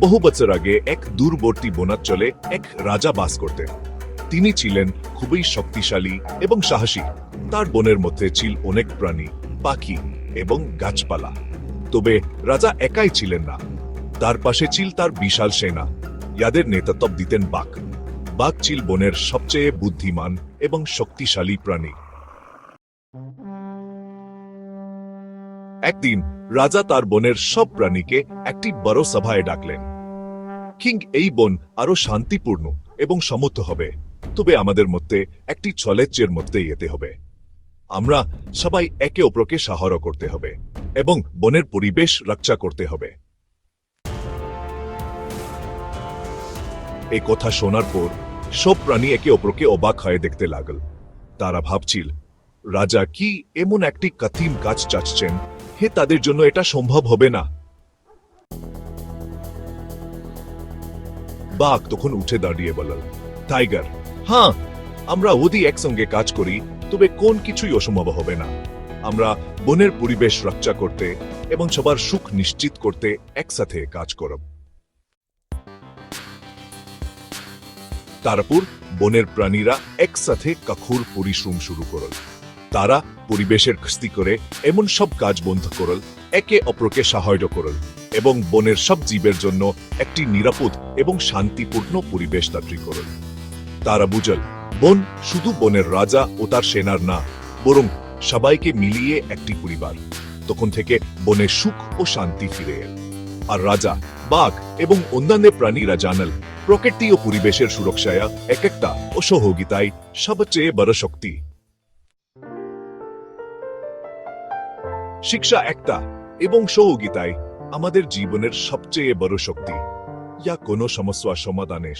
বহু বছর আগে এক দূরবর্তী বনাঞ্চলে এক রাজা বাস করতেন। তিনি ছিলেন খুবই শক্তিশালী এবং সাহসী। তার বনের মধ্যে ছিল অনেক প্রাণী, পাখি এবং গাছপালা। তবে রাজা একাই ছিলেন না। তার পাশে ছিল তার বিশাল সেনা। ইয়াদের নেতৃত্ব দিতেন বাঘ। বাঘ ছিল বনের সবচেয়ে বুদ্ধিমান এবং শক্তিশালী প্রাণী। একদিন রাজা তার বনের সব প্রাণীকে একটি বড় সভায় ডাকলেন। কিং, এই বন আরও শান্তিপূর্ণ এবং সমত হবে। তবে আমাদের মধ্যে একটি ছলেচ্চের মধ্যে যেতে হবে। আমরা সবাই একে অপরকে সাহায্য করতে হবে এবং বনের পরিবেশ রক্ষা করতে হবে। এই কথা শোনার পর সব প্রাণী একে অপরকে অবাক হয়ে দেখতে লাগল। তারা ভাবছিল, রাজা কি এমন একটি কঠিন কাজ চাচ্ছেন হে, তাদের জন্য এটা সম্ভব হবে না। বাঘ তখন উঠে দাঁড়িয়ে বলল, টাইগার হ্যাঁ আমরা ওদি একসঙ্গে কাজ করি, তবে কোন কিছুই অসম্ভব হবে না। আমরা বনের পরিবেশ রক্ষা করতে এবং সবার সুখ নিশ্চিত করতে একসাথে কাজ করব। তারপর বনের প্রাণীরা একসাথে কঠোর পরিশ্রম শুরু করল। তারা পরিবেশের ক্ষতি করে এমন সব কাজ বন্ধ করল, একে অপরকে সাহায্য করল এবং বনের সব জীবের জন্য একটি নিরাপদ এবং শান্তিপূর্ণ পরিবেশ দাত্রী করল। তারা বুঝল, বন শুধু বনের রাজা ও তার সেনার না, বরং সবাইকে মিলিয়ে একটি পরিবার। তখন থেকে বনে সুখ ও শান্তি ফিরে এল। আর রাজা, বাঘ এবং অন্যান্য প্রাণীরা জানাল, প্রকৃতি ও পরিবেশের সুরক্ষায় এক একটা ও সহযোগিতায় সবচেয়ে বড় শক্তি। শিক্ষা একটা এবং সহযোগিতায় আমাদের জীবনের সবচেয়ে বড় শক্তি। যা কোনো সমস্যা সমাধানে